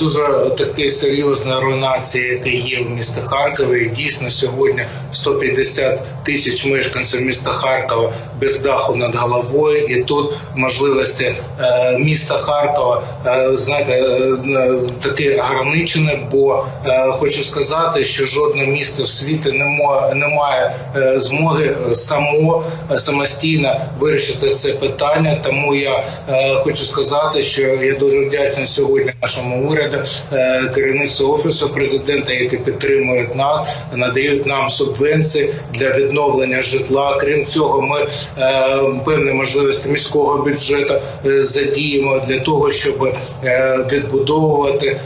дуже такий серйозної руйнації, яка є в місті Харкові. Дійсно, сьогодні 150 тисяч мешканців міста Харкова без даху над головою, і тут можливості е, міста Харкова е, знаєте, е, таке ограничене, бо хочу сказати, що жодне місто в світі не має змоги само самостійно вирішити це питання. Тому я хочу сказати, що я дуже вдячний сьогодні нашому уряду, е, керівництву офісу президента, які підтримують нас, надають нам субвенції для відновлення житла. Крім цього, ми е, певні можливості міського бюджету е, задіємо для того, щоб е, відбудовувати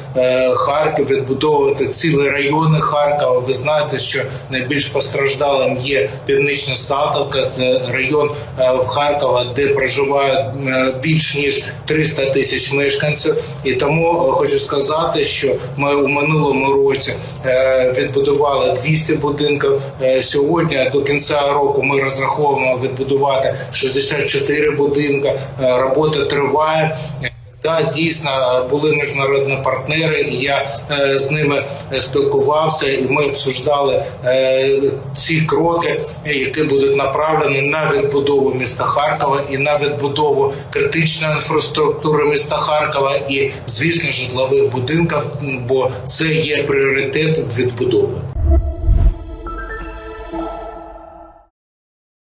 Харків, відбудовувати цілі райони Харкова. Ви знаєте, що найбільш постраждалим є північна Салтовка, це район в Харкова, де проживають е, більш ніж 300 тисяч мешканців. І тому хочу сказати, що ми у минулому році е, відбудували 200 будинків. Е, Сьогодні до кінця року ми розраховуємо відбудувати 64 будинки. Е, Робота триває. Да, дійсно були міжнародні партнери. і Я е, з ними спілкувався, і ми обсуждали е, ці кроки, які будуть направлені на відбудову міста Харкова і на відбудову критичної інфраструктури міста Харкова, і звісно, житлових будинків, бо це є пріоритет відбудови.